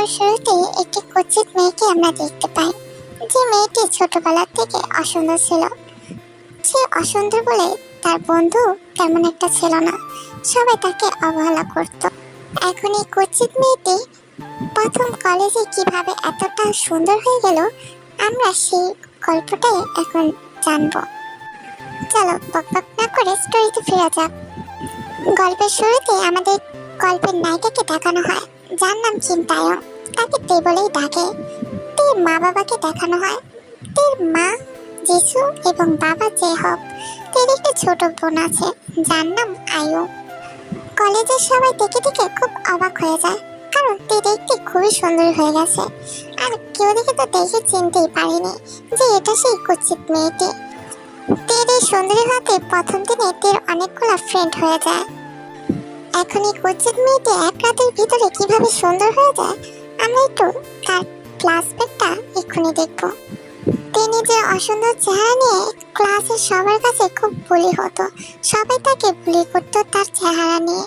গল্পের শুরুতেই একটি কুচিত মেয়েকে আমরা দেখতে পাই, যে মেয়েটি ছোটবেলা থেকে অসুন্দর ছিল। সে অসুন্দর বলে তার বন্ধু তেমন একটা ছিল না, সবাই তাকে অবহেলা করত। এখন এই কুচিত মেয়েটি প্রথম কলেজে কীভাবে এতটা সুন্দর হয়ে গেল, আমরা সেই গল্পটাই এখন জানব। চলো বকবক না করে স্টোরিতে ফেরা যাক। গল্পের শুরুতে আমাদের গল্পের নায়িকাকে দেখানো হয়, যার নাম চিন্তায়ন। তাকে তে বলেই ডাকে। তের মা বাবাকে দেখানো হয়। তের মা, যিশু এবং বাবা যে হোক তের একটা ছোট বোন আছে, যার নাম আয়ু। কলেজের সবাই দেখে দেখে খুব অবাক হয়ে যায়, কারণ তে দেখতে খুবই সুন্দর হয়ে গেছে। আর কেউ দেখে তো দেখে চিনতেই পারেনি যে এটা সেই কুচিত মেয়েটি। তের এই সুন্দরী হাতে প্রথম দিনে তের অনেকগুলো ফ্রেন্ড হয়ে যায়। এখন এই কুচিত মেয়েটি এক রাতের ভিতরে কীভাবে সুন্দর হয়ে যায় আমরা একটু তার ক্লাস ক্লাসমেটটা এক্ষুনি দেখব। তিনি যে অসুন্দর চেহারা নিয়ে ক্লাসের সবার কাছে খুব বুলি হতো, সবাই তাকে বুলি করতো তার চেহারা নিয়ে।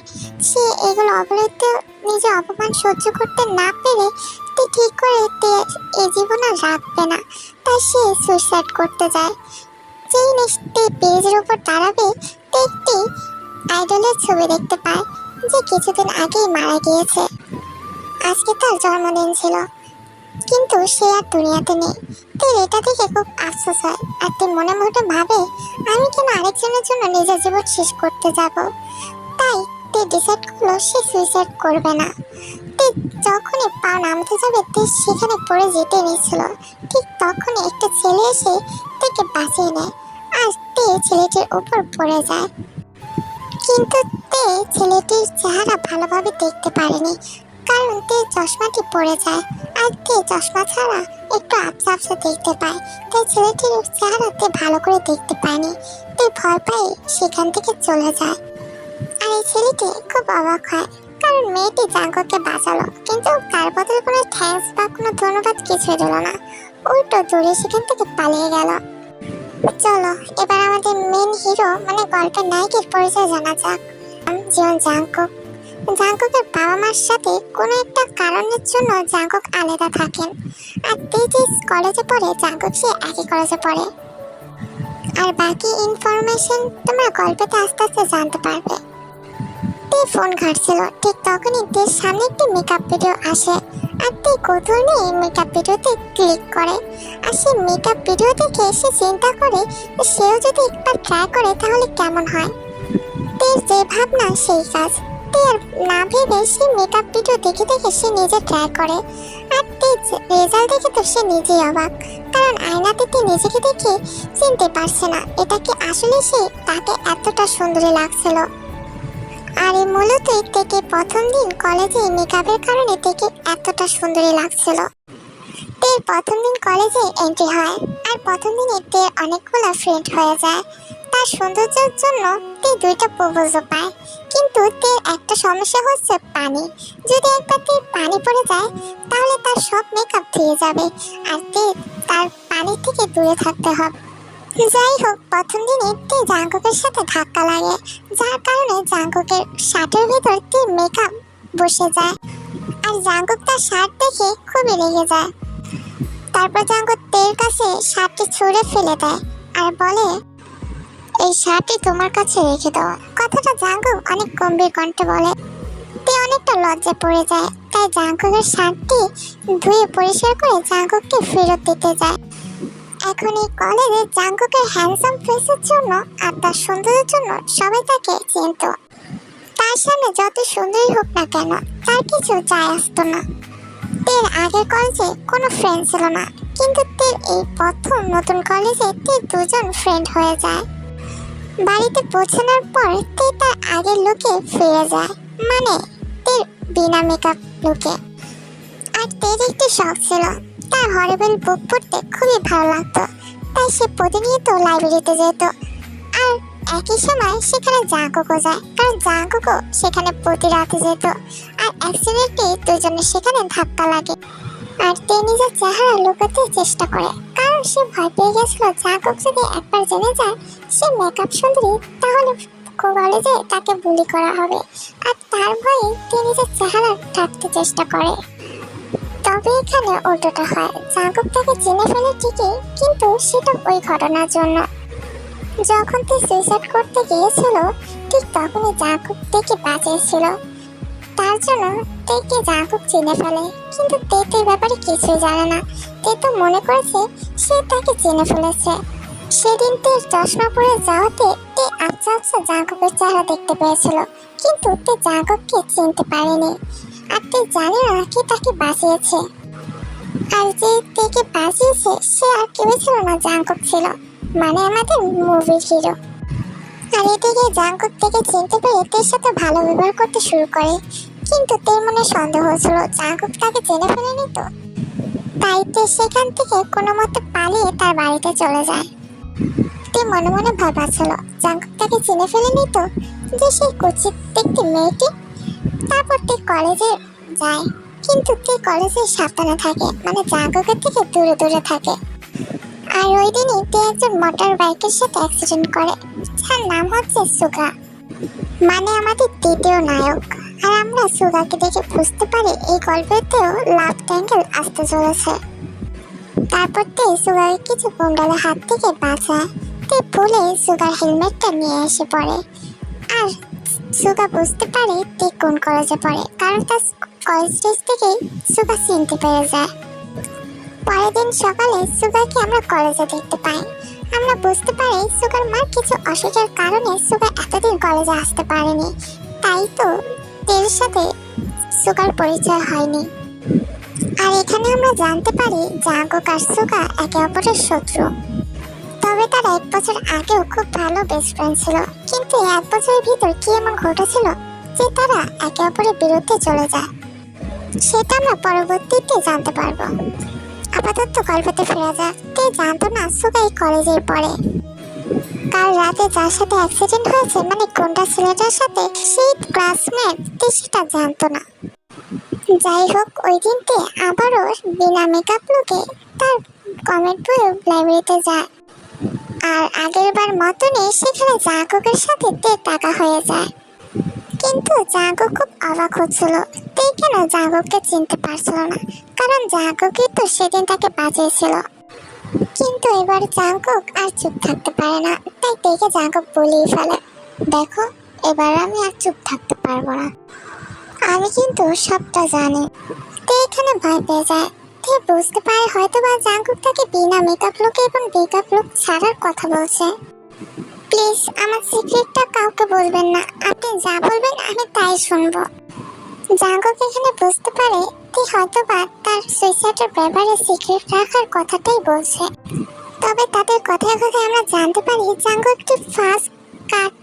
সে এগুলো অবহেলিত নিজে অপমান সহ্য করতে না পেরে ঠিক করে তে এ জীবন রাখবে না। তাই সে সুইসাইড করতে যায়। যেই নিশ্চিত পেজের উপর দাঁড়াবে তে একটি আইডলের ছবি দেখতে পায়, যে কিছুদিন আগেই মারা গিয়েছে। আজকে তার জন্মদিন ছিল। কিন্তু সে আর দুনিয়াতে নেই। তোর এটা দেখে খুব আফসোস হয়। আর তুই মনে মনে ভাবে, আমি কেন আরেকজনের জন্য নিজের জীবন শেষ করতে যাব? তাই তে ডিসাইড করল সে সুইসাইড করবে না। তে যখনই পা নামতে যাবে তে সেখানে পড়ে যেতে নিয়েছিল ঠিক তখনই একটা ছেলে এসে তাকে বাঁচিয়ে নেয়। আর তে ছেলেটির উপর পড়ে যায়। কিন্তু তে ছেলেটির চেহারা ভালোভাবে দেখতে পারেনি। কারণ তে চশমাটি পড়ে যায়। আর তে চশমা ছাড়া একটু আবসা দেখতে পায়। তাই ছেলেটির চেহারাতে ভালো করে দেখতে পায়নি। তে ভয় পায় সেখান থেকে চলে যায়। আর এই ছেলেটি খুব অবাক হয়, কারণ মেয়েটি জাঙ্গকে বাঁচালো, কিন্তু তার বদলে কোনো থ্যাঙ্কস বা কোনো ধন্যবাদ কিছুই দিল না। উল্টো দূরে সেখান থেকে পালিয়ে গেল। চলো, এবার আমাদের মেন হিরো মানে গল্পের নায়কের পরিচয় জানা যাক। জীবন জাঙ্কক জাঙ্কুকের বাবা মার সাথে কোনো একটা কারণের জন্য জাঙ্কুক আলাদা থাকেন। আর তে যে কলেজে পড়ে জাঙ্কুক সে একই কলেজে পড়ে। আর বাকি ইনফরমেশন তোমরা গল্পেতে আস্তে আস্তে জানতে পারবে। তে ফোন ঘাটছিল। ঠিক তখনই তের সামনে একটি মেকআপ ভিডিও আসে। আর তে কৌতূহল নিয়ে মেকআপ ভিডিওতে ক্লিক করে। আর সে মেকআপ ভিডিও দেখে সে চিন্তা করে সেও যদি একবার ট্রাই করে তাহলে কেমন হয়? তের যে ভাবনা, সেই কাজ। তে আর না ভেবে সে মেকআপ ভিডিও দেখে দেখে সে নিজে ট্রাই করে। আর রেজাল্ট দেখে তো সে নিজেই অবাক। কারণ আয়নাতে নিজেকে দেখে চিনতে পারছে না, এটা কি আসলে সে তাকে এতটা সুন্দরী লাগছিল? আর এই মূলত থেকে প্রথম দিন কলেজে মেকআপের কারণে থেকে এতটা সুন্দরী লাগছিল। তের প্রথম দিন কলেজে এন্ট্রি হয়, আর প্রথম দিনে তের অনেকগুলো ফ্রেন্ড হয়ে যায়। তার সৌন্দর্যের জন্য তে দুইটা প্রপোজও পায়। কিন্তু তের একটা সমস্যা হচ্ছে পানি। যদি একবার তে পানি পড়ে যায়, তাহলে তার সব মেকআপ ধুয়ে যাবে। আর তে তার পানি থেকে দূরে থাকতে হবে। যাই হোক, প্রথম দিনে তে জাঙ্কুকের সাথে ধাক্কা লাগে, যার কারণে জাঙ্কুকের শার্টের ভিতর তে মেকআপ বসে যায়। আর জাঙ্কুক তার শার্ট দেখে খুবই রেগে যায়। তারপর জাঙ্কুক তের কাছে শার্টটি ছুঁড়ে ফেলে দেয় আর বলে এই শার্টটি তোমার কাছে রেখে দাও। কথাটা জাঙ্কুক অনেক গম্ভীর কণ্ঠে বলে, তে অনেকটা লজ্জা পড়ে যায়। তাই জাঙ্কুকের শার্টটি ধুয়ে পরিষ্কার করে জাঙ্কুককে ফেরত দিতে যায়। এখন এই কলেজে জাঙ্কুকের হ্যান্ডসাম ফেসের জন্য আর তার সৌন্দর্যের জন্য সবাই তাকে চিনত। তার সামনে যত সুন্দরী হোক না কেন, তার কিছু যায় আসতো না। তের আগের কলেজে কোনো ফ্রেন্ড ছিল না, কিন্তু তের এই প্রথম নতুন কলেজে তে দুজন ফ্রেন্ড হয়ে যায়। বাড়িতে পৌঁছানোর পর তে তার আগের লুকে ফিরে যায়। মানে তের বিনা মেকআপ লুকে আর তের একটি শখ ছিল। তার হরেবেল বুক পড়তে খুবই ভালো লাগতো। তাই সে প্রতিনিয়ত লাইব্রেরিতে যেত। আর একই সময় সেখানে জাঙ্কুকও যায়। কারণ জাঙ্কুকও সেখানে প্রতি রাতে যেত। আর অ্যাক্সিডেন্টে দুজনের সেখানে ধাক্কা লাগে। আর তে নিজের চেহারা লুকাতে চেষ্টা করে। কারণ সে ভয় পেয়ে গেছিল জাঙ্কুক যদি একবার জেনে যায়, সে মেকআপ সুন্দরী, তাহলে কলেজে তাকে বুলি করা হবে। আর তার ভয়ে তে নিজের চেহারা ঢাকতে চেষ্টা করে। তবে এখানে উল্টোটা হয়। জাঙ্কুক তাকে চিনে ফেলে ঠিকই, কিন্তু সেটা ওই ঘটনার জন্য। যখন সে সুইসাইড করতে গিয়েছিল, ঠিক তখনই জাঙ্কুক থেকে বাঁচিয়েছিল। তার জন্য তেকে জাঙ্কুক চিনে ফেলে, কিন্তু তে ব্যাপারে কিছুই জানে না। তে তো মনে করেছে সে তাকে চিনে ফেলেছে। সেদিন তে চশমা পরে যাওয়াতে তে আচ্ছা আচ্ছা জাঙ্কুকের চেহারা দেখতে পেয়েছিল, কিন্তু তে জাঙ্কুককে চিনতে পারেনি। আর তে জানে না কে তাকে বাঁচিয়েছে। আর যে তেকে বাঁচিয়েছে, সে আর কেউ ছিল না জাঙ্কুক ছিল মানে আমাদের মুভির হিরো আর এদিকে জাঙ্কুক থেকে চিনতে পেরে তের সাথে ভালো ব্যবহার করতে শুরু করে। কিন্তু তের মনে সন্দেহ হয়েছিল জাঙ্কুক তাকে চিনে ফেলেনি তো? তাই তে সেখান থেকে কোনো মতে পালিয়ে তার বাড়িতে চলে যায়। তে মনে মনে ভাবাচ্ছিল জাঙ্কুক তাকে চিনে ফেলেনি তো যে সেই কুচিত দেখতে মেয়েটি? তারপর তে কলেজে যায়। কিন্তু তে কলেজে সাবধানে থাকে মানে জাঙ্কুকের থেকে দূরে দূরে থাকে। আর ওই দিনই তে একজন মোটর বাইকের সাথে অ্যাক্সিডেন্ট করে, যার নাম হচ্ছে সুগা। মানে আমাদের দ্বিতীয় নায়ক। আর আমরা সুগাকে দেখে বুঝতে পারি এই গল্পেতেও লাভ ট্যাঙ্গেল আসতে চলেছে। তারপর তে সুগাকে কিছু গুন্ডালের হাত থেকে বাঁচায়। তে ভুলে সুগার হেলমেটটা নিয়ে এসে পড়ে। আর সুগা বুঝতে পারে তে কোন কলেজে পড়ে, কারণ তার কলেজ থেকেই সুগা চিনতে পেরে যায়। পরের দিন সকালে সুগাকে আমরা কলেজে দেখতে পাই। আমরা বুঝতে পারি সুগার মার কিছু অসুখের কারণে সুগা এতদিন কলেজে আসতে পারেনি। তাই তো তের সাথে সুগার পরিচয় হয়নি। আর এখানে আমরা জানতে পারি জাগক আর সুগা একে অপরের শত্রু। তবে তারা এক বছর আগেও খুব ভালো বেস্ট ফ্রেন্ড ছিল। কিন্তু এক বছরের ভিতর কি এমন ঘটেছিল যে তারা একে অপরের বিরুদ্ধে চলে যায়? সেটা আমরা পরবর্তীতে জানতে পারব। আপাতত গল্পতে ফেরা যাক। তে জানতো না সুগাই কলেজে পড়ে কাল রাতে যার সাথে অ্যাক্সিডেন্ট হয়েছে মানে কোনটা ছেলেটার সাথে, সেই ক্লাসমেট সেটা জানতো না। যাই হোক, ওই দিনতে আবারও বিনা মেকআপ লুকে তার কমেন্ট বই লাইব্রেরিতে যায়। আর আগের বার মতনই সেখানে জাগকের সাথে তে টাকা হয়ে যায়। কিন্তু জাগক খুব অবাক হচ্ছিল। তে কেন জাগককে চিনতে পারছিল না, কারণ জাগকই তো সেদিন তাকে বাঁচিয়েছিল কিন্তু এবার জাগক আর চুপ থাকতে পারে না, তাই দেখে জাগক বলেই ফেলে, দেখো, এবার আমি আর চুপ থাকতে পারব না। আমি কিন্তু সবটা জানি। তে এখানে ভয় পেয়ে যায়। তে বুঝতে পারে হয়তো বা জাগক তাকে বিনা মেকআপ লুকে এবং মেকআপ লুক ছাড়ার কথা বলছে। প্লিজ, আমার সিক্রেটটা কাউকে বলবেন না। আপনি যা বলবেন আমি তাই শুনব। জাগক এখানে বুঝতে পারে যে হয়তো বা তার সুইসাইডের ব্যাপারে সিক্রেট রাখার কথাটাই বলছে। তবে তাদের কথায় কথায় আমরা জানতে পারি জাঙ্গু একটি ফার্স্ট কার্ড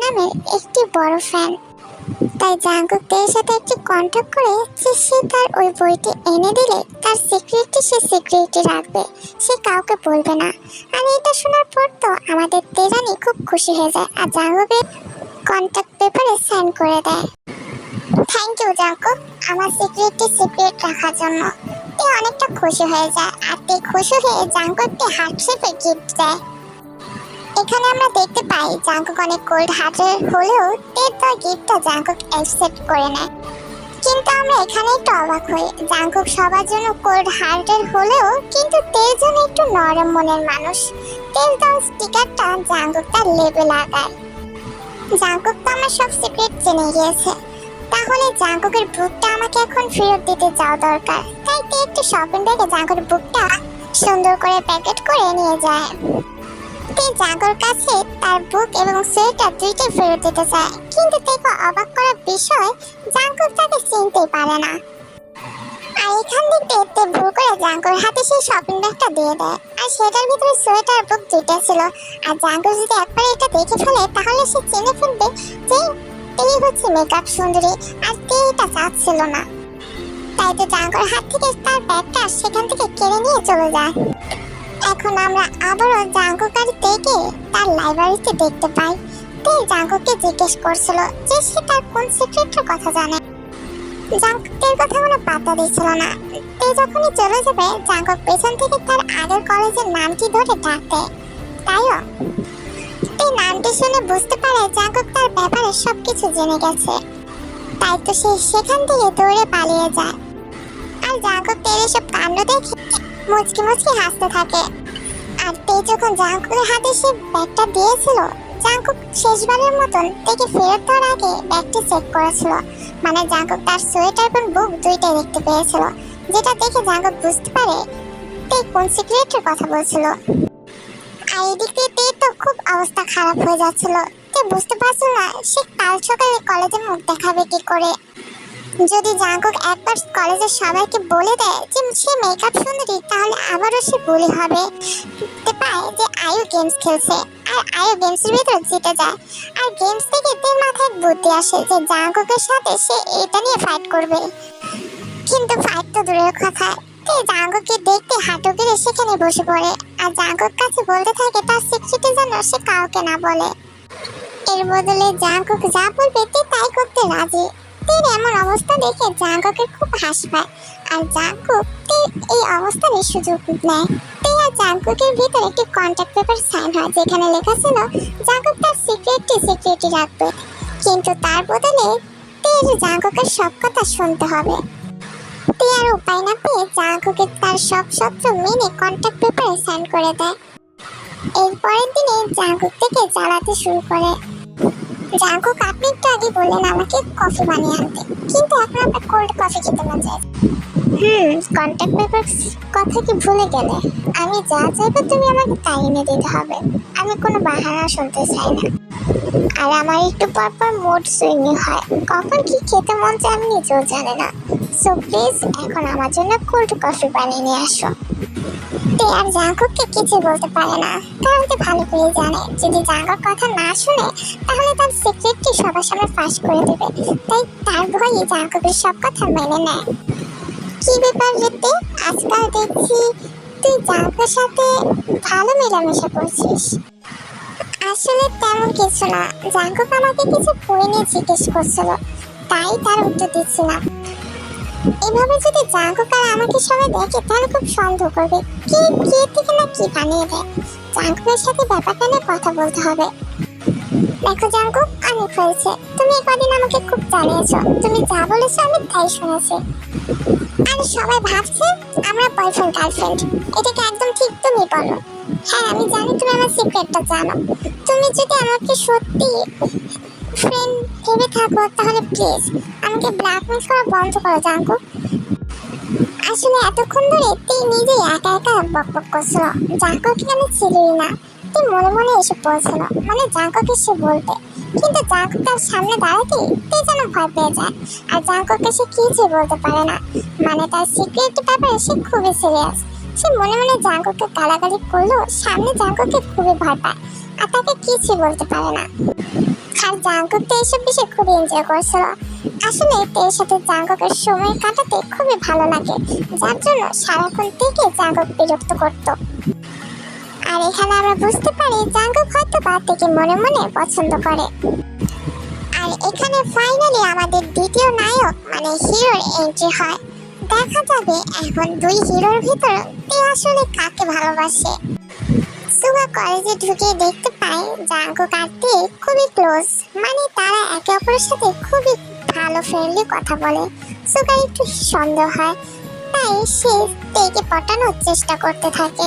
নামের একটি বড় ফ্যান তাই জাঙ্গুকদের সাথে একটি কন্ট্যাক্ট করে যে সে তার ওই বইটি এনে দিলে তার সিক্রেটটি সে সিক্রেটই রাখবে। সে কাউকে বলবে না। আর এটা শোনার পর তো আমাদের তেরানি খুব খুশি হয়ে যায় আর জাঙ্গুকের কন্ট্যাক্ট পেপারে সাইন করে দেয়। Thank you Jungkook. আমার সিক্রেটটি সিক্রেট রাখার জন্য। তে অনেকটা খুশি হয়ে যায়। আর তে খুশি হয়ে জাঙ্কুককে শেপে গিফট দেয়। এখানে আমরা দেখতে পাই জাঙ্কুক অনেক কোল্ড হার্টের হলেও তের তার গিফটটা জাঙ্কুক অ্যাকসেপ্ট করে নেয় কিন্তু আমরা এখানে একটু অবাক হই। জাঙ্কুক সবার জন্য কোল্ড হার্টের হলেও কিন্তু তের জন্য একটু নরম মনের মানুষ। তেল তার স্টিকারটা জাঙ্কুক তার লেবে লাগায়। জাঙ্কুক তো আমার সব সিক্রেট জেনে গিয়েছে। তাহলে জাঙ্কুকের বুকটা আমাকে এখন ফেরত দিতে যাওয়া দরকার। তাই তে একটু শপিং ব্যাগে জাঙ্কুকের বুকটা সুন্দর করে প্যাকেট করে নিয়ে যায়। তে জাগর কাছে তার বুক এবং সোয়েটার দুইটাই ফেরত দিতে চায়। কিন্তু দেখো অবাক করার বিষয় জাঙ্কুক তাকে চিনতেই পারে না। আর এখান থেকে তে ভুল করে জাঙ্কুর হাতে সেই শপিং ব্যাগটা দিয়ে দেয়। আর সেটার ভিতরে সোয়েটার বুক দুইটা ছিল। আর জাঙ্কুর যদি একবার এটা দেখে ফেলে, তাহলে সে চিনে ফেলবে যে এই হচ্ছে মেকআপ সুন্দরী, আর তে এটা চাচ্ছিল না। তাই তো জাঙ্কুর হাত থেকে তার ব্যাগটা সেখান থেকে কেড়ে নিয়ে চলে যায়। এখন আমরা আবারও জাঙ্কুকার থেকে তার লাইব্রেরিতে দেখতে পাই। তে জাঙ্কুকে জিজ্ঞেস করছিল যে সে তার কোন সিক্রেটের কথা জানে। জাঙ্কুকের কথা কোনো পাত্তা দিচ্ছিল না। তে যখনই চলে যাবে, জাঙ্কুক পেছন থেকে তার আগের কলেজের নামটি ধরে ডাকতে। তাইও। তে নামটি শুনে বুঝতে পারে জাঙ্কুক তার ব্যাপারে সবকিছু জেনে গেছে। তাই তো সে সেখান থেকে দৌড়ে পালিয়ে যায়। আর তের এসব কাণ্ড দেখে মুচকি মুচকি হাসতে থাকে। আর তে যখন জাঙ্কুকের হাতে সে ব্যাগটা দিয়েছিল, জাঙ্কুক শেষবারের মতন তেকে ফেরত দেওয়ার আগে ব্যাগটি চেক করেছিল। মানে জাঙ্কুক তার সোয়েটার এবং বুক দুইটাই দেখতে পেয়েছিল, যেটা দেখে জাঙ্কুক বুঝতে পারে তে কোন সিক্রেটের কথা বলছিল। আর এদিক দিয়ে তের তো খুব অবস্থা খারাপ হয়ে যাচ্ছিল। তে বুঝতে পারছিল না, সে কাল সকালে কলেজে মুখ দেখাবে কি করে। যদি জাঙ্কুক একবার কলেজের সবাইকে বলে দেয় যে সে মেকআপ সুন্দরী, তাহলে আবারও সে বুলি হবে। পায় যে আয়ু গেমস খেলছে। আর আয়ু গেমসের ভিতর জিতে যায়। আর গেমস থেকে তের মাথায় বুদ্ধি আসে যে জাঙ্কুকের সাথে সে এটা নিয়ে ফাইট করবে। কিন্তু ফাইট তো দূরের কথা। তে জাঙ্কুককে দেখতে হাঁটু গেড়ে সেখানে বসে পড়ে। আর জাঙ্কুক কাছে বলতে থাকে তার সিক্রেটের জন্য সে কাউকে না বলে। এর বদলে জাঙ্কুক যা বলবে তাই করতে রাজি। তের এমন অবস্থা দেখে জাঙ্কুকের খুব হাসি পায়। আর জাঙ্কুক তের এই অবস্থারই সুযোগ নেয়। তে আর জাঙ্কুকের ভিতর একটি কন্ট্যাক্ট পেপার সাইন হয়, যেখানে লেখা ছিল জাঙ্কুক তার সিক্রেটটি সিক্রেটই রাখবে। কিন্তু তার বদলে তের জাঙ্কুকের সব কথা শুনতে হবে। তে আর উপায় না পেয়ে জাঙ্কুকে তার সব শর্ত মেনে কন্ট্যাক্ট পেপারে সাইন করে দেয়। এর পরের দিনে জাঙ্কুক থেকে জ্বালাতে শুরু করে। জাঙ্কুক আপনি একটু আগে বললেন আমাকে কফি বানিয়ে আনতে। কিন্তু এখন আপনার কোল্ড কফি খেতে মন চাই হুম। কন্ট্যাক্ট পেপার কথা কি ভুলে গেলে? আমি যা চাইব তুমি আমাকে তাই এনে দিতে হবে। আমি কোনো বাহানা শুনতে চাই না। আর আমার একটু পর পর মুড সুইং হয়। কখন কি খেতে মন চায় আমি নিজেও জানি না। সো প্লিজ এখন আমার জন্য কোল্ড কফি বানিয়ে নিয়ে আসো। আর জাঙ্কুককে কিছু বলতে পারে না। কারণ তে ভালো করে জানে। যদি জাঙ্কুক কথা না শুনে, তাহলে তার সিক্রেটটি সবার সামনে ফাঁস করে দেবে। তাই তার ভয়ে জাঙ্কুকের সব কথা মেনে নেয়। কি ব্যাপার রেতে? আজকাল দেখছি তুই জাঙ্কুকের সাথে ভালো মেলামেশা করছিস। আসলে তেমন কিছু না। জাঙ্কুক আমাকে কিছু বই নিয়ে জিজ্ঞেস করছিল। তাই তার উত্তর দিচ্ছিলাম। এভাবে যদি জাঙ্কুক আর আমাকে সবাই দেখে, তাহলে খুব সন্দেহ করবে। কি কি থেকে না কি বানিয়ে দেয়? জাঙ্কুকের সাথে ব্যাপারটা নিয়ে কথা বলতে হবে। দেখো জাঙ্কুক, অনেক হয়েছে। তুমি কদিন আমাকে খুব জানিয়েছো। তুমি যা বলেছ আমি তাই শুনেছি। আর সবাই ভাবছে আমরা বয়ফ্রেন্ড গার্লফ্রেন্ড এটাকে একদম ঠিক তুমি বলো। হ্যাঁ আমি জানি তুমি আমার সিক্রেটটা জানো। তুমি যদি আমাকে সত্যি ফ্রেন্ড ভেবে থাকো, তাহলে প্লিজ আমাকে ব্ল্যাকমেল করা বন্ধ করো জাঙ্কু আসলে এতক্ষণ ধরে তুই নিজেই একা একা বকবক করছিল জাঙ্কুকে আমি ছিলই না তুই মনে মনে এসে পৌঁছলো মানে জাঙ্কুকে সে বলতে কিন্তু জাঙ্কুক তার সামনে দাঁড়াতেই তুই যেন ভয় পেয়ে যায়। আর জাঙ্কুকে সে কিছুই বলতে পারে না। মানে তার সিক্রেট ব্যাপারে সে খুবই সিরিয়াস সে মনে মনে জাঙ্কুকে গালাগালি করলেও সামনে জাঙ্কুকে খুবই ভয় পায়। আর তাকে কিছুই বলতে পারে না। আর জাঙ্কুক তো এইসব বিষয় খুবই এনজয় করছিল। আসলে তের সাথে জাঙ্কুকের সময় কাটাতে খুবই ভালো লাগে। যার জন্য সারাক্ষণ থেকে জাঙ্কুক বিরক্ত করত। আর এখানে আমরা বুঝতে পারি জাঙ্কুক হয়তো বা থেকে মনে মনে পছন্দ করে। আর এখানে ফাইনালি আমাদের দ্বিতীয় নায়ক মানে হিরোর এন্ট্রি হয়। দেখা যাবে এখন দুই হিরোর ভিতর তে আসলে কাকে ভালোবাসে। সুগা কলেজে ঢুকে দেখতে পায় জাঙ্কুক আর তে খুবই ক্লোজ মানে তারা একে অপরের সাথে খুবই ভালো ফ্রেন্ডলি কথা বলে। সুগার একটু সন্দেহ হয়, তাই সে তেকে পটানোর চেষ্টা করতে থাকে।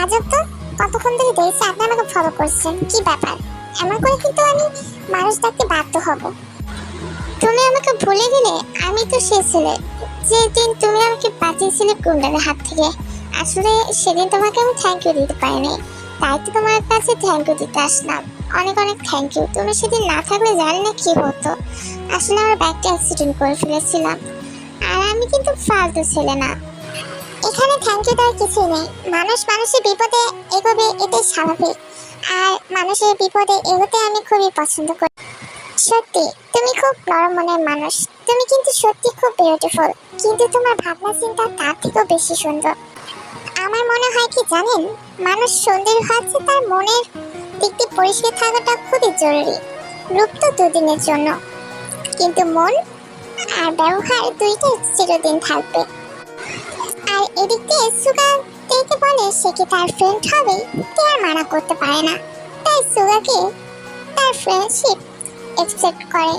আজব তো, কতক্ষণ ধরে দেখছি আপনি আমাকে ফলো করছেন, কি ব্যাপার? এমন করে কিন্তু আমি মানুষ ডাকতে বাধ্য হব। তুমি আমাকে ভুলে গেলে, আমি তো সে ছেলে, যেদিন তুমি আমাকে বাঁচিয়েছিলে গুন্ডাদের হাত থেকে। আসলে সেদিন তোমাকে আমি থ্যাংক ইউ দিতে পারিনি। তাই তো তোমার কাছে থ্যাংক ইউ দিতে আসলাম। অনেক অনেক থ্যাংক ইউ তুমি সেদিন না থাকলে জানি না কী হতো। আসলে আমার ব্যাগটা অ্যাক্সিডেন্ট করে ফেলেছিলাম। আর আমি কিন্তু ফালতু ছেলে না। এখানে থ্যাংক ইউ দেওয়ার কিছুই নেই। মানুষ মানুষের বিপদে এগোবে এটাই স্বাভাবিক। আর মানুষের বিপদে এগোতে আমি খুবই পছন্দ করি। সত্যি, তুমি খুব নরম মনের মানুষ। তুমি কিন্তু সত্যি খুব বিউটিফুল কিন্তু তোমার ভাবনা চিন্তা তার থেকেও বেশি সুন্দর। আমার মনে হয় কি জানেন? মানুষ সুন্দর হচ্ছে তার মনের দিক দিয়ে পরিষ্কার থাকাটা খুবই জরুরি রূপ তো দুদিনের জন্য। কিন্তু মন আর ব্যবহার দুইটাই চিরদিন থাকবে। আর এদিক দিয়ে সুগা তেকে বলে সে কি তার ফ্রেন্ড হবে? তে আর মানা করতে পারে না। তাই সুগাকে তার ফ্রেন্ডশিপ একসেপ্ট করে।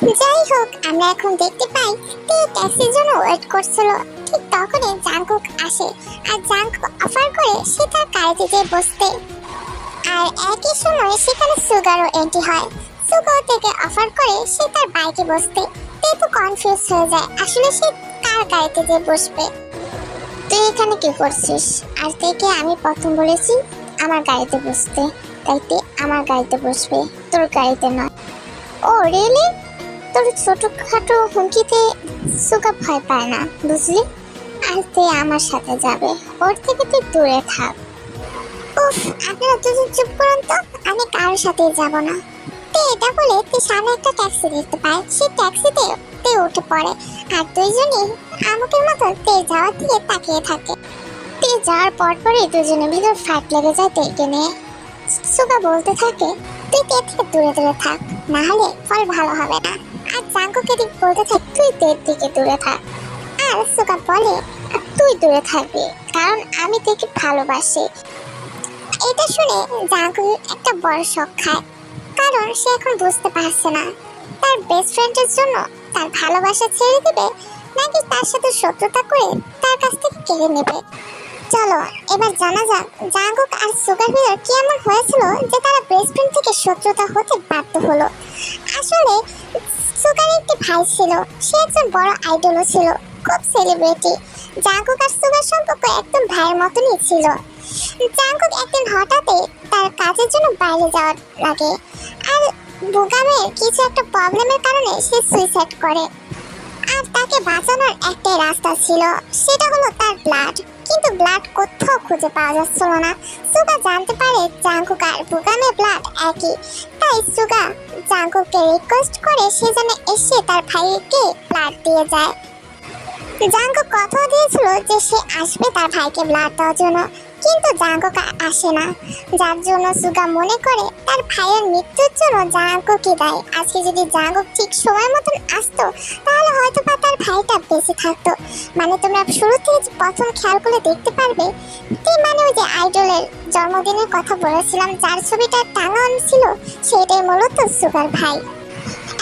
যাই হোক আমরা এখন দেখতে পাই তে ট্যাক্সির জন্য ওয়েট করছিল। ঠিক তখনই জাঙ্কুক আসে আর জাঙ্কুক অফার করে সে তার যেয়ে বসতে। আর একই সময় সেখানে সুগারও এন্ট্রি হয়। সুগার থেকে অফার করে সে তার বাইকে বসতে। তে কনফিউজ হয়ে যায়, আসলে সে কার গাড়িতে যেয়ে বসবে? তুই এখানে কি করছিস? আর থেকে আমি প্রথম বলেছি আমার গাড়িতে বসতে। তাই তে আমার গাড়িতে বসবে, তোর গাড়িতে নয়। ও রিয়েলি তোর ছোটখাটো হুমকিতে সুগা ভয় পায় না, বুঝলি? আর তে আমার সাথে যাবে, ওর থেকে তুই দূরে থাক। উফ, আপনারা দুজন চুপ করুন তো, আমি কারোর সাথে যাব না। তে এটা বলে তে সামনে একটা ট্যাক্সি দেখতে পায় সে ট্যাক্সিতে তে উঠে পড়ে, আর দুইজনই আমুকের মতো তে যাওয়ার দিকে তাকিয়ে থাকে। তে যাওয়ার পর পরই দুজনের ভিতর ফাইট লেগে যায় তেকে নিয়ে সুগা বলতে থাকে তুই তে থেকে দূরে দূরে থাক না হলে ফল ভালো হবে না। আর জাঙ্কুকে দিক বলতে থাক, তুই তের থেকে দূরে থাক। আর সুগা বলে, তুই দূরে থাকবি, কারণ আমি তোকে ভালোবাসি। এটা শুনে জাঙ্কু একটা বড় শখ খায়, কারণ সে এখন বুঝতে পারছে না। তার বেস্ট ফ্রেন্ডের জন্য তার ভালোবাসা ছেড়ে দিবে, নাকি তার সাথে শত্রুতা করে তার কাছ থেকে কেড়ে নেবে? চলো, এবার জানা যাক জাঙ্কুক আর সুগার ভিতর কি এমন হয়েছিল যে তারা বেস্ট ফ্রেন্ড থেকে শত্রুতা হতে বাধ্য হলো? আসলে সুগার একটি ভাই ছিল, সে একজন বড় আইডলও ছিল, খুব সেলিব্রিটি জাঙ্কুক আর সুগার সম্পর্ক একদম ভাইয়ের মতনই ছিল। জাঙ্কুক একদিন হঠাৎই তার কাজের জন্য বাইরে যাওয়ার লাগে, আর বুগামের কিছু একটা প্রবলেমের কারণে সে সুইসাইড করে। আর তাকে বাঁচানোর একটাই রাস্তা ছিল, সেটা হলো তার ব্লাড কিন্তু ব্লাড কোথাও খুঁজে পাওয়া যাচ্ছিল না। সুগা জানতে পারে জাঙ্কুক আর বুগামের ব্লাড একই। তাই সুগা জাঙ্কুককে রিকোয়েস্ট করে সে যেন এসে তার ভাইকে ব্লাড দিয়ে যায়। জাঙ্কুক কথা দিয়েছিল যে সে আসবে তার ভাইকে ব্লাড দেওয়ার জন্য। কিন্তু জাঙ্কুক আসে না। যার জন্য সুগা মনে করে তার ভাইয়ের মৃত্যুর জন্য জাঙ্কুকই দায়ী। আজকে যদি জাঙ্কুক ঠিক সময় মতন আসতো, তাহলে হয়তো বা তার ভাইটা বেঁচে থাকতো। মানে তোমরা শুরু থেকে প্রথম খেয়াল করে দেখতে পারবে কি মানে ওই যে আইডলের জন্মদিনের কথা বলেছিলাম, যার ছবিটা টাঙানো ছিল সেটাই মূলত সুগার ভাই।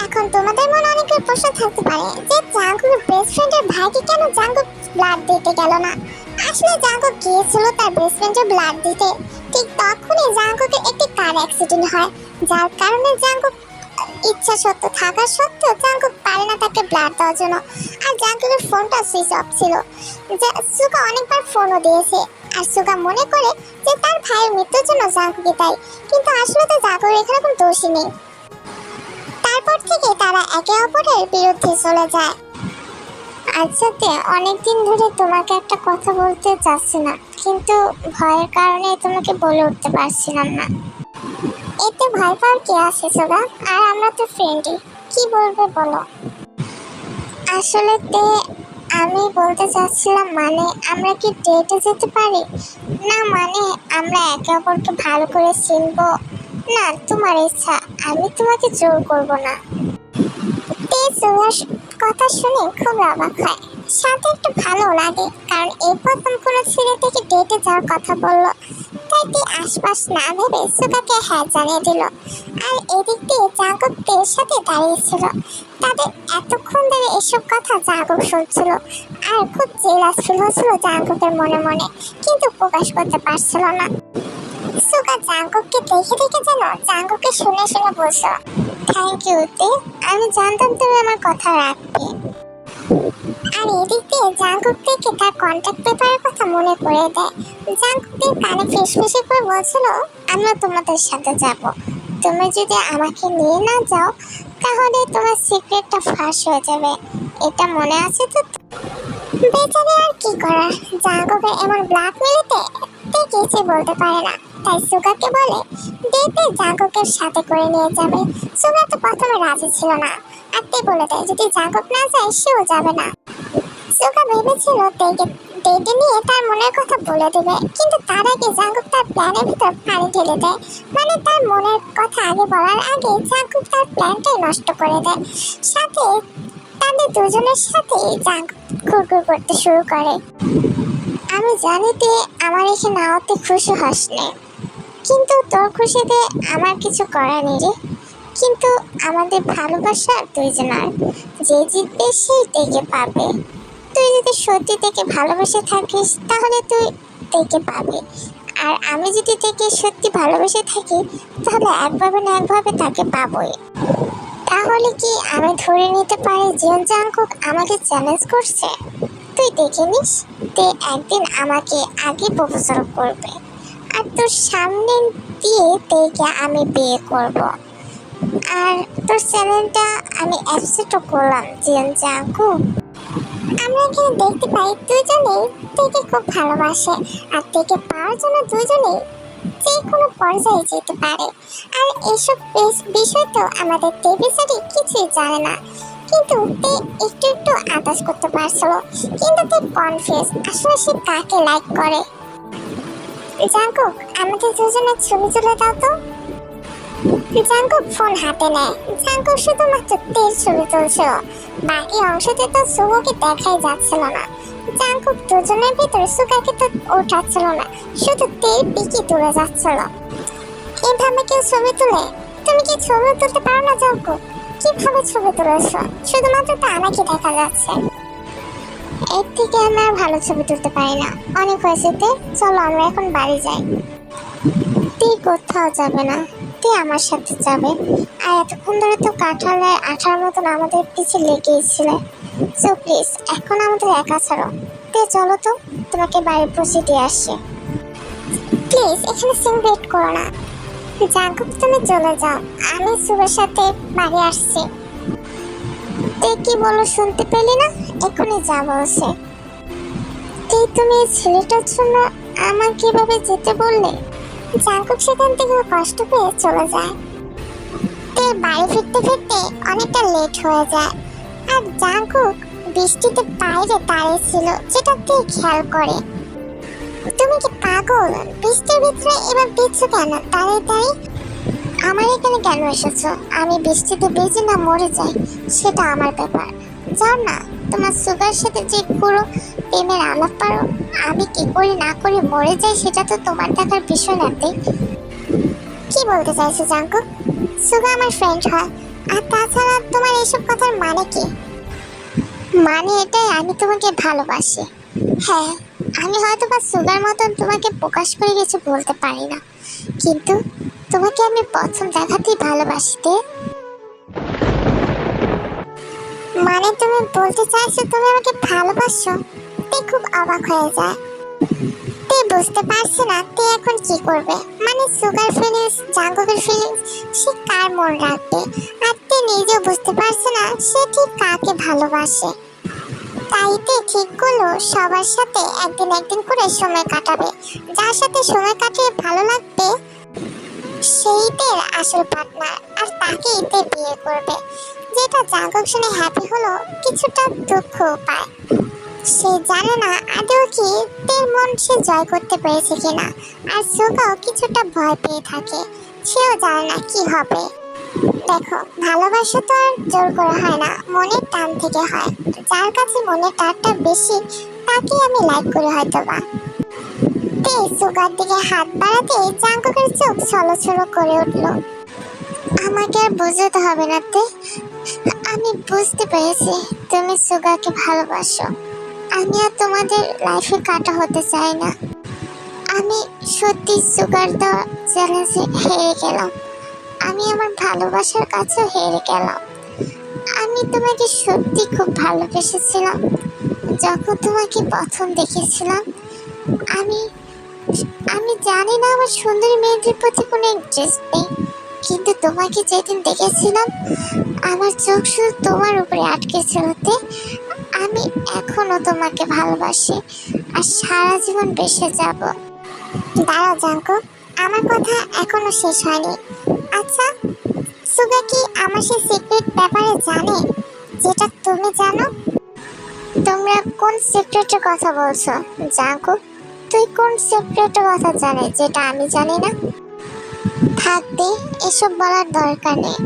এখন তোমাদের মনে অনেকের প্রশ্ন থাকতে পারে যে জাঙ্কুকের বেস্ট ফ্রেন্ডের ভাইকে কেন জাঙ্কুক ব্লাড দিতে গেল না? আসলে জাঙ্কুক গিয়েছিল তার বেস্টফ্রেন্ডের ব্লাড দিতে। ঠিক তখনই জাঙ্কুকের একটি কার অ্যাক্সিডেন্ট হয়, যার কারণে জাঙ্কুক ইচ্ছা সত্য থাকা সত্ত্বেও জাঙ্কুক পারে না তাকে ব্লাড দেওয়ার জন্য। আর জাঙ্কুকের ফোনটা সুইচ অফ ছিল। সুগা অনেকবার ফোনও দিয়েছে। আর সুগা মনে করে যে তার ভাইয়ের মৃত্যুর জন্য জাঙ্কুকে দায়ী। কিন্তু আসলে তো জাঙ্কুকের এখানে কোনো দোষই নেই। তারপর থেকে তারা একে অপরের বিরুদ্ধে চলে যায়। আচ্ছা অনেকদিন ধরে তোমাকে একটা কথা বলতে চাচ্ছি না, কিন্তু ভয়ের কারণে তোমাকে বলে উঠতে পারছিলাম না। এতে ভয় পাওয়ার কি আছে, সোগা? আর আমরা তো ফ্রেন্ডই কি বলবে বলো? আসলে তে আমি বলতে চাচ্ছিলাম মানে আমরা কি ডেটে যেতে পারি? না মানে আমরা একে অপরকে ভালো করে চিনবো? না, তোমার ইচ্ছা, আমি তোমাকে জোর করব না। কথা শুনে খুব অবাক হয়। সাথে একটু ভালো লাগে, কারণ এই প্রথম কোনো ছেলে থেকে ডেটে যাওয়ার কথা বলল। তাই তে আশপাশ না ভেবে সুগাকে হ্যাঁ জানিয়ে দিল। আর এদিক দিয়ে জাগব তের সাথে দাঁড়িয়েছিল। তাদের এতক্ষণ ধরে এসব কথা জাগব শুনছিল, আর খুব জেলাস ফিল হচ্ছিল জাগবের মনে মনে, কিন্তু প্রকাশ করতে পারছিল না। সুগা জাঙ্কুককে দেখে দেখে যেন জাঙ্কুককে শুনে শুনে বলছো থ্যাংক ইউ তে আমি জানতাম তুমি আমার কথা রাখবে। আর এদিক দিয়ে জাঙ্কুক থেকে তার কন্ট্যাক্ট পেপারের কথা মনে করে দেয় জাঙ্কুকের কানে ফিসফিসে করে বলছিল, আমরা তোমাদের সাথে যাব। তুমি যদি আমাকে নিয়ে না যাও, তাহলে তোমার সিক্রেটটা ফাঁস হয়ে যাবে। এটা মনে আছে তো? বেচারে আর কি করার? জাঙ্কুকের এমন ব্ল্যাক তে কিছু বলতে পারে না। তাই সুগাকে বলে ডেতে জাঙ্কুকের সাথে করে নিয়ে যাবে। সুগা তো প্রথমে রাজি ছিল না। আর বলে দেয়, যদি জাঙ্কুক না যায়, সেও যাবে না। সুগা ভেবেছিল তেকে ডেটে নিয়ে তার মনের কথা বলে দেবে। কিন্তু তার আগে জাঙ্কুক তার প্ল্যানের ভিতর পানি ঢেলে দেয়। মানে তার মনের কথা আগে বলার আগে জাঙ্কুক তার প্ল্যানটাই নষ্ট করে দেয়। সাথে তাদের দুজনের সাথে জাঙ্কুক ঘুরঘুর করতে শুরু করে। আমি জানি তে আমার এখানে আওয়াতে খুশি হস নে। কিন্তু তোর খুশিতে আমার কিছু করার নেই রে। কিন্তু আমাদের ভালোবাসা দুইজনের। যে জিতবে সেই দেখে পাবে। তুই যদি সত্যি থেকে ভালোবেসে থাকিস, তাহলে তুই দেখে পাবে। আর আমি যদি থেকে সত্যি ভালোবেসে থাকি, তাহলে একভাবে না একভাবে তাকে পাবোই। তাহলে কি আমি ধরে নিতে পারি জিয়ন জাংকুক আমাকে চ্যালেঞ্জ করছে? তুই দেখে নিস, তে একদিন আমাকে আগে প্রপোজাল করবে। আর তোর সামনে দিয়ে তেকে আমি বিয়ে করব। আর তোর চ্যানেলটা আমি অ্যাপসেটও করলাম, জিয়ন জাংকুক আমরা এখানে দেখতে পাই দুজনেই তেকে খুব ভালোবাসে, আর তেকে পাওয়ার জন্য দুজনেই যে কোনো পর্যায়ে যেতে পারে। আর এসব বিষয় তো আমাদের টেবিসারি কিছুই জানে না। কিন্তু তে একটু একটু আন্দাজ করতে পারছিল, কিন্তু তে কনফিউজ আসলে সে কাকে লাইক করে? জাঙ্কুক, আমাদের দুজনের ছবি তুলে দাও তো। জাঙ্কুক ফোন হাতে নেয়। জাঙ্কুক শুধুমাত্র তের ছবি তুলছিল বাকি অংশতে তো সুগোকে দেখাই যাচ্ছিল না। জাঙ্কুক দুজনের ভিতরে সুগাকে তো ওঠাচ্ছিল না, শুধু তেল পিকি তুলে যাচ্ছিল। এভাবে কেউ ছবি তুলে? তুমি কি ছবি তুলতে পারো না, জাঙ্কুক? কীভাবে ছবি তুলেছ শুধুমাত্র তো আমাকে দেখা যাচ্ছে। এর থেকে আমরা ভালো ছবি তুলতে পারি না। অনেক হয়েছে তে চলো আমরা এখন বাড়ি যাই। তুই কোথাও যাবে না, তুই আমার সাথে যাবে। আর এতক্ষণ ধরে তো কাঁঠালের আঠার মতন আমাদের পিছে লেগেই ছিল সো প্লিজ এখন আমাদের একা ছাড়ো। তে চলো তো, তোমাকে বাড়ি পৌঁছে দিয়ে আসছে। প্লিজ এখানে সিং ওয়েট করো না। জাঙ্কুক তুমি চলে যাও। আমি সুবের সাথে বাড়ি আসছি। তে কি বলো শুনতে পেলি না? এখনই যা বলছে তুই তুমি এই ছেলেটার জন্য আমাকে এভাবে যেতে বললে? জাঙ্কুক সেখান থেকে কষ্ট পেয়ে চলে যায়। তে বাড়ি ফিরতে ফিরতে অনেকটা লেট হয়ে যায়। আর জাঙ্কুক বৃষ্টিতে বাইরে দাঁড়িয়েছিল যেটা তে খেয়াল করে তুমি কি পাগল? বৃষ্টির ভিতরে এবার ভিজছো কেন? দাঁড়িয়ে আমার এখানে কেন এসেছ? আমি বৃষ্টিতে ভিজে না মরে যাই, সেটা আমার ব্যাপার। যাও না, তোমার সুগার সাথে যে পুরো প্রেমের আলাপ পারো, আমি কি করি না করি মরে যাই, সেটা তো তোমার দেখার বিষয় না তে। কি বলতে চাইছো, জাঙ্কু? সুগা আমার ফ্রেন্ড হয়। আর তাছাড়া তোমার এসব কথার মানে কি? মানে এটাই, আমি তোমাকে ভালোবাসি। হ্যাঁ। আমি হয়তো বা সুগার মতন তোমাকে প্রকাশ করে কিছু বলতে পারি না। কিন্তু তোমাকে আমি প্রথম দেখাতেই ভালোবাসতে মানে তুমি বলতে চাইছো তুমি আমাকে ভালোবাসো? তে খুব অবাক হয়ে যায়। তে বুঝতে পারছে না তে এখন কি করবে। মানে সুগার ফিলিংস জাঙ্গুকের ফিলিংস সে কার মন রাখবে? আর তে নিজেও বুঝতে পারছে না সে ঠিক কাকে ভালোবাসে। তাই তে ঠিক করল সবার সাথে একদিন একদিন করে সময় কাটাবে। যার সাথে সময় কাটিয়ে ভালো লাগবে সেই তের আসল পার্টনার আর তাকে তে বিয়ে করবে। যেটা জাগক শুনে হ্যাপি হলো, কিছুটা দুঃখ পায়। সে জানে না আদৌ কি তের মন সে জয় করতে পেরেছে কিনা, আর সুগাও কিছুটা ভয় পেয়ে থাকে। সেও জানে না কি হবে। দেখো, ভালোবাসা তো আর জোর করে হয় না, মনের টান থেকে হয়। যার কাছে মনের টানটা বেশি তাকে আমি লাইক করি হয়তো বা সুগার দিকে হাত বাড়াতে জাঙ্কুকের চোখ ছলো করে উঠল। আমাকে আর বোঝাতে হবে না তে। আমি বুঝতে পেরেছি তুমি সুগাকে ভালোবাসো। আমি আর তোমাদের লাইফে কাটা হতে চাই না। আমি সত্যি সুগার দেওয়া চ্যালেঞ্জে হেরে গেলাম। আমি আমার ভালোবাসার কাছে হেরে গেলাম। আমি তোমাকে সত্যি খুব ভালোবেসেছিলাম। যখন তোমাকে প্রথম দেখেছিলাম, আমি আমি জানি না আমার সুন্দরী মেয়েদের প্রতি কোনো ইন্টারেস্ট নেই, কিন্তু তোমাকে যেদিন দেখেছিলাম, আমার চোখ শুধু তোমার উপরে আটকে ছিলতে আমি এখনও তোমাকে ভালোবাসি আর সারা জীবন বেসে যাব। দাঁড়াও জাঙ্কু আমার কথা এখনও শেষ হয়নি। আচ্ছা সুগা কি আমার সেই সিক্রেট ব্যাপারে জানে, যেটা তুমি জানো? তোমরা কোন সিক্রেটের কথা বলছো? জাঙ্কু, তুই কোন সিক্রেটের কথা জানে, যেটা আমি জানি না? থাকবে এসব বলার দরকার নেই।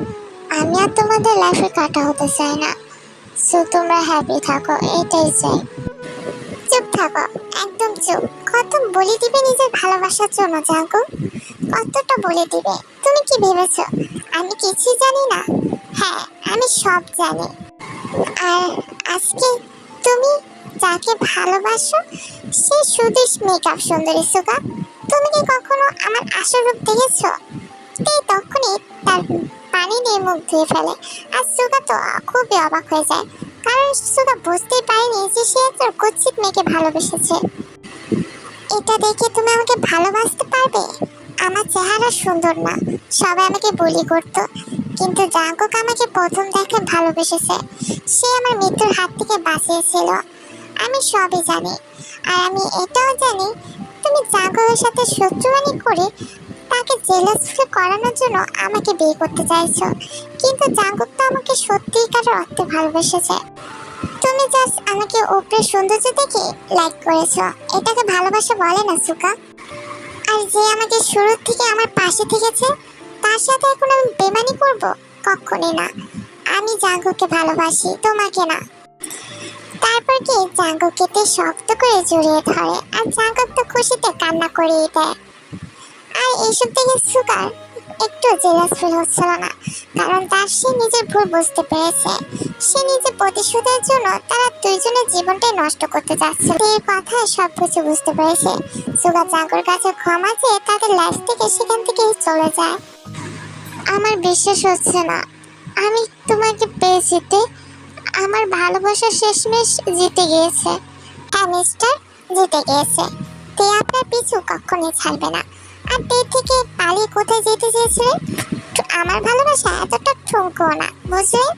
আমি আর তোমাদের লাইফে কাটা হতে চাই না। সো তোমরা হ্যাপি থাকো, এটাই চাই। চুপ থাকো, একদম চুপ। কত বলে দিবে নিজের ভালোবাসার জন্য জাগো কতটা বলে দিবে? তুমি কি ভেবেছো? আমি কিছু জানি না। হ্যাঁ আমি সব জানি। আর আজকে তুমি যাকে ভালোবাসো, সে শুধু মেকআপ সুন্দরী, সুগা। তুমি কি কখনো আমার আসল রূপ দেখেছ? এই তখনই তার পানি দিয়ে মুখ ধুয়ে ফেলে। আর সুগা তো খুবই অবাক হয়ে যায়। কারণ সুগা বুঝতেই পারেনি যে সে একজন কুচ্ছিত মেয়েকে ভালোবেসেছে। এটা দেখে তুমি আমাকে ভালোবাসতে পারবে? আমার চেহারা সুন্দর না। সবাই আমাকে বলি করতো। কিন্তু জাঙ্কুক আমাকে প্রথম দেখে ভালোবেসেছে। সে আমার মৃত্যুর হাত থেকে বাঁচিয়েছিল। আমি সবই জানি। আর আমি এটাও জানি, তুমি জাঙ্কুকের সাথে শত্রুবানি করে তাকে জেলাস ফিল করানোর জন্য আমাকে বিয়ে করতে চাইছো। কিন্তু জাঙ্কুক তো আমাকে সত্যিকার অর্থে ভালোবেসেছে। তুমি জাস্ট আমাকে উপরে সৌন্দর্য দেখে লাইক করেছ। এটাকে ভালোবাসা বলে না, সুকা। আর যে আমাকে শুরু থেকে আমার পাশে থেকেছে, তার সাথে এখন আমি বেমানি করব কখনই না। আমি জাঙ্গুকে ভালোবাসি, তোমাকে না। তারপর কি জাঙ্গুকে শক্ত করে জড়িয়ে ধরে, আর জাঙ্গুক তো খুশিতে কান্না করিয়ে দেয়। আর এইসব থেকে সুগার, একটু জেলাস ফিল হচ্ছিল না, কারণ তার সে নিজের ভুল বুঝতে পেরেছে। সে নিজে প্রতিশোধের জন্য তারা দুইজনের জীবনটাই নষ্ট করতে যাচ্ছে এই কথায় সব কিছু বুঝতে পেরেছে। সুগা জাগর কাছে ক্ষমা চেয়ে তাদের লাইফ থেকে সেখান থেকে চলে যায়। আমার বিশ্বাস হচ্ছে না। আমি তোমাকে পেয়েছি তে। আমার ভালোবাসা শেষমেশ জিতে গিয়েছে। হ্যাঁ মিস্টার, জিতে গিয়েছে। তে আপনার পিছু কখনই ছাড়বে না। আর তে থেকে পালিয়ে কোথায় যেতে চেয়েছিলেন আমার ভালোবাসা এতটা ঠুনকো না বুঝলেন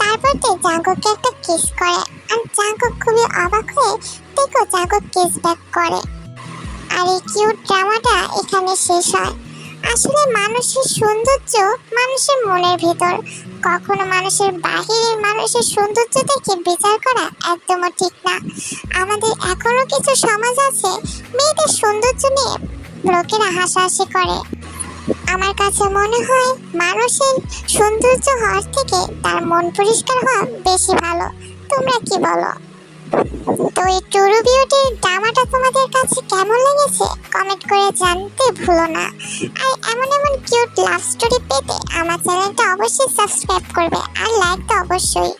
তারপর তে জাঙ্গককে একটা কিস করে, আর জাঙ্গক খুবই অবাক হয়ে তেকো জাঙ্গক কিস ব্যাক করে। আর এই কিউট ড্রামাটা এখানে শেষ হয়। আসলে মানুষের সৌন্দর্য মানুষের মনের ভিতর। কখনো মানুষের বাহিরের মানুষের সৌন্দর্য দেখে বিচার করা একদমও ঠিক না। আমাদের এখনও কিছু সমাজ আছে, মেয়েদের সৌন্দর্য নিয়ে লোকেরা হাসাহাসি করে। আমার কাছে মনে হয় মানুষের সৌন্দর্য হওয়ার থেকে তার মন পরিষ্কার হওয়া বেশি ভালো। তোমরা কি বলো? তো এই টুরু বিউটির ড্রামাটা তোমাদের কাছে কেমন লেগেছে? কমেন্ট করে জানতে ভুলো না। আর এমন এমন কিউট লাভ স্টোরি পেতে আমার চ্যানেলটা অবশ্যই সাবস্ক্রাইব করবে আর লাইক তো অবশ্যই।